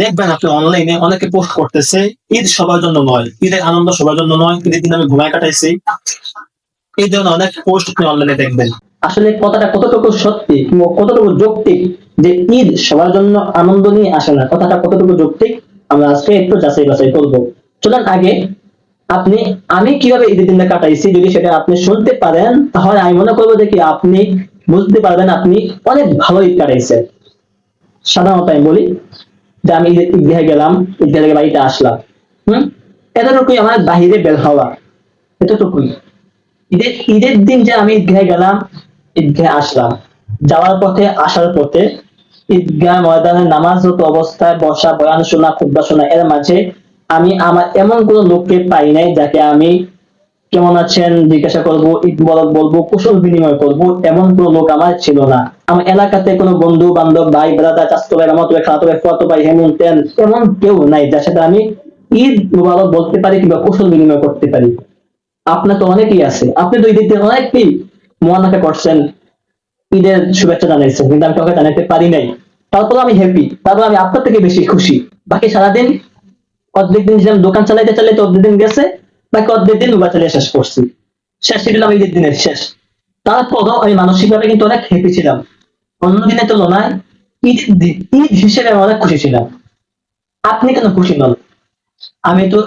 দেখবেন আপনি অনলাইনে অনেকে পোস্ট করতেছে, ঈদ সবার জন্য নয়। ঈদের আনন্দ সবার জন্য নয়, ঈদের দিন আমি ঘুমায় কাটাইছি। এই ধরনের অনেক পোস্ট আপনি অনলাইনে দেখবেন। আসলে কথাটা কতটুকু সত্যি কতটুকু যৌক্তিক যে ঈদ সবার জন্য আনন্দ নিয়ে আসে না, কথাটা কতটুকু যৌক্তিক? আমরা আজকে একটু যাচাই বাছাই করব। চলেন আগে আপনি, আমি কীভাবে ঈদের দিনটা কাটাইছি যদি সেটা আপনি শুনতে পারেন, তাহলে আমি মনে করব যে কি আপনি বুঝতে পারবেন আপনি অনেক ভালো ঈদ কাটাইছেন। সাধারণত আমি বলি যে আমি ঈদ ঈদগাহে গেলাম ঈদগাহ থেকে বাড়িতে আসলাম, হম? এতটুকুই আমার বাহিরে বের হওয়া এতটুকুই। ঈদের ঈদের দিন যে আমি ঈদগাহে গেলাম, ঈদগাহে আসলাম। যাওয়ার পথে, আসার পথে ঈদগাহ ময়দানে নামাজরত অবস্থায় বসা, বয়ান শোনা খুদ্া শোনা, এর মাঝে আমি আমার এমন কোন লোককে পাই নাই যাকে আমি কেমন আছেন? জিজ্ঞাসা করব, ঈদ বরক বলব, কুশল বিনিময় করব, এমন কোন লোক আমার ছিল না। আমার এলাকাতে কোনো বন্ধু, বান্ধব, ভাই ব্রাদার চাস্তো ভাই, মামাতো ভাই, খালাতো ভাই, ফুয়াতো ভাই হেমন তেন, এমন কেউ নাই, যার সাথে আমি ঈদ মুবারক বলতে পারি কিংবা কুশল বিনিময় করতে পারি। আপনার তো অনেকেই আছে। আপনি তো ঈদের দিন অনেকই মহানাকে করছেন, ঈদের শুভেচ্ছা জানাইছেন, কিন্তু আমি কাউকে জানাতে পারি নাই। তারপর আমি হ্যাপি তারপর আমি আপনার থেকে বেশি খুশি। বাকি সারাদিন অর্ধেক দিন দোকান চালাইতে চালাইতে অর্ধেক দিন গেছে বাকি অর্ধেক দিন চালিয়ে শেষ করছি। শেষ ছিল ঈদের দিনের শেষ। তারপরও আমি মানসিকভাবে কিন্তু অনেক হ্যাপি ছিলাম। অন্য দিনের তুলনায় দিন ঈদ হিসেবে আমি অনেক খুশি ছিলাম। আপনি কেন খুশি নন? আমি তো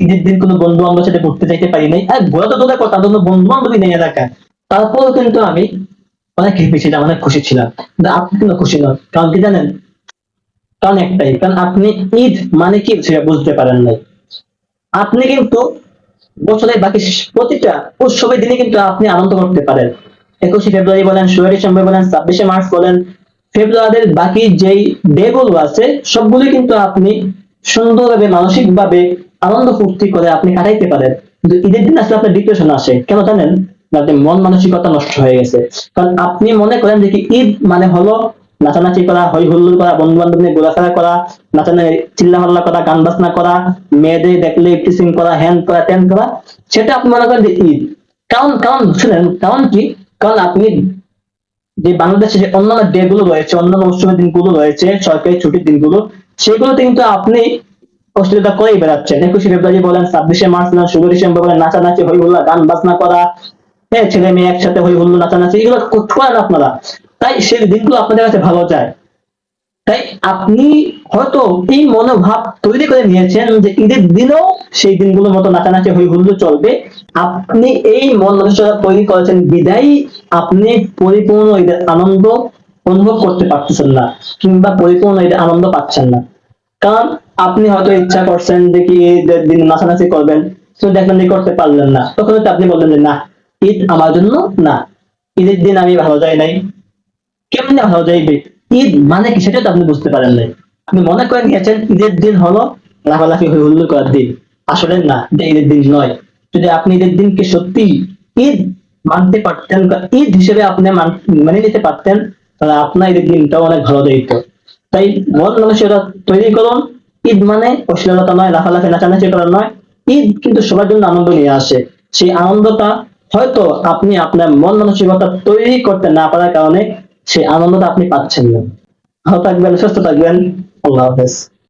ঈদের দিন কোনো বন্ধু বান্ধবের সাথে ঘুরতে যাইতে পারি নাই। আর ঘোরা তো দূরের কথা কোনো বন্ধু বান্ধবী নেই এলাকায়। তারপরেও কিন্তু আমি অনেক হ্যাপি ছিলাম, অনেক খুশি ছিলাম। কিন্তু আপনি কেন খুশি নন? কারণ কি জানেন? কারণ একটাই, কারণ আপনি ঈদ মানে কি সেটা বুঝতে পারেন নাই। আপনি কিন্তু বছরের বাকি প্রতিটা উৎসবের দিনে কিন্তু আপনি আনন্দ করতে পারেন। একুশে ফেব্রুয়ারি বলেন ষোলো ডিসেম্বর বলেন, ছাব্বিশে মার্চ বলেন, ফেব্রুয়ারির বাকি যেই ডে গুলো আছে, সবগুলো কিন্তু আপনি সুন্দরভাবে মানসিক ভাবে আনন্দ ফুর্তি করে আপনি কাটাইতে পারেন। কিন্তু ঈদের দিন আসলে আপনার ডিপ্রেশন আসে। কেন জানেন? মন মানসিকতা নষ্ট হয়ে গেছে। কারণ আপনি মনে করেন যে কি ঈদ মানে হলো নাচানাচি করা হই হুল্লোড় করা বন্ধু বান্ধব নিয়ে ঘোরাফেরা করা নাচানা চিল্লা হাল্লা করা গান বাজনা করা মেয়েদের দেখলে টিচিং করা হ্যান করা ত্যান করা সেটা আপনি মনে করেন যে ঈদ। কারণ কারণ শুনেন কারণ কি? কারণ আপনি যে বাংলাদেশে যে অন্যান্য ডে গুলো রয়েছে, অন্যান্য উৎসবের দিনগুলো রয়েছে, সরকারি ছুটির দিনগুলো সেগুলোতে কিন্তু আপনি অশ্লীলতা করেই বেড়াচ্ছেন। একুশে ফেব্রুয়ারি বলেন, ছাব্বিশে মার্চ বলেন, ষোলো ডিসেম্বর বলেন, নাচানাচি হই হুল্লা গান বাজনা করা হ্যাঁ ছেলে মেয়ে একসাথে হই হুল্লো নাচানাচি, এগুলো করতে পারেন আপনারা। তাই সেই দিনগুলো আপনাদের কাছে ভালো যায়। তাই আপনি হয়তো এই মনোভাব তৈরি করে নিয়েছেন যে ঈদের দিনও সেই দিনগুলোর মতো নাচানাচি হই হুল্লো চলবে। আপনি এই মন মানসিকতা তৈরি করেছেন, বিদায় আপনি পরিপূর্ণ ঈদের আনন্দ অনুভব করতে পারতেছেন না কিংবা পরিপূর্ণ ঈদের আনন্দ পাচ্ছেন না। কারণ আপনি হয়তো ইচ্ছা করছেন যে কি ঈদের দিন নাচানাচি করবেন তো দেখলেন যে করতে পারলেন না। তখন আপনি বললেন যে না, ঈদ আমার জন্য না। ঈদের দিন আমি ভালো যাই নাই। কেমনে ভালো যাইবে ঈদ? মানে কি সেটা তো আপনি বুঝতে পারেন নাই। আপনি মনে করে নিয়েছেন ঈদের দিন হলো লাফালাফি হয়ে হুল্লোড় করার দিন। আসলে না, এটা ঈদের দিন নয়। যদি আপনি ঈদের দিনকে সত্যি ঈদ মানতে পারতেন ঈদ হিসেবে আপনি মান- নিতে পারতেন, তাহলে আপনার ঈদের দিনটাও অনেক ভালো যেত তাই মন মানসিকতা তৈরি করুন। ঈদ মানে অশ্লীলতা নয়, লাফালাফি, নাচানাচি করা নয়। ঈদ কিন্তু সবার জন্য আনন্দ নিয়ে আসে। সেই আনন্দটা হয়তো আপনি আপনার মন মানসিকতা তৈরি করতে না পারার কারণে সেই আনন্দটা আপনি পাচ্ছেন না। ভালো থাকবেন সুস্থ থাকবেন। আল্লাহ হাফেজ।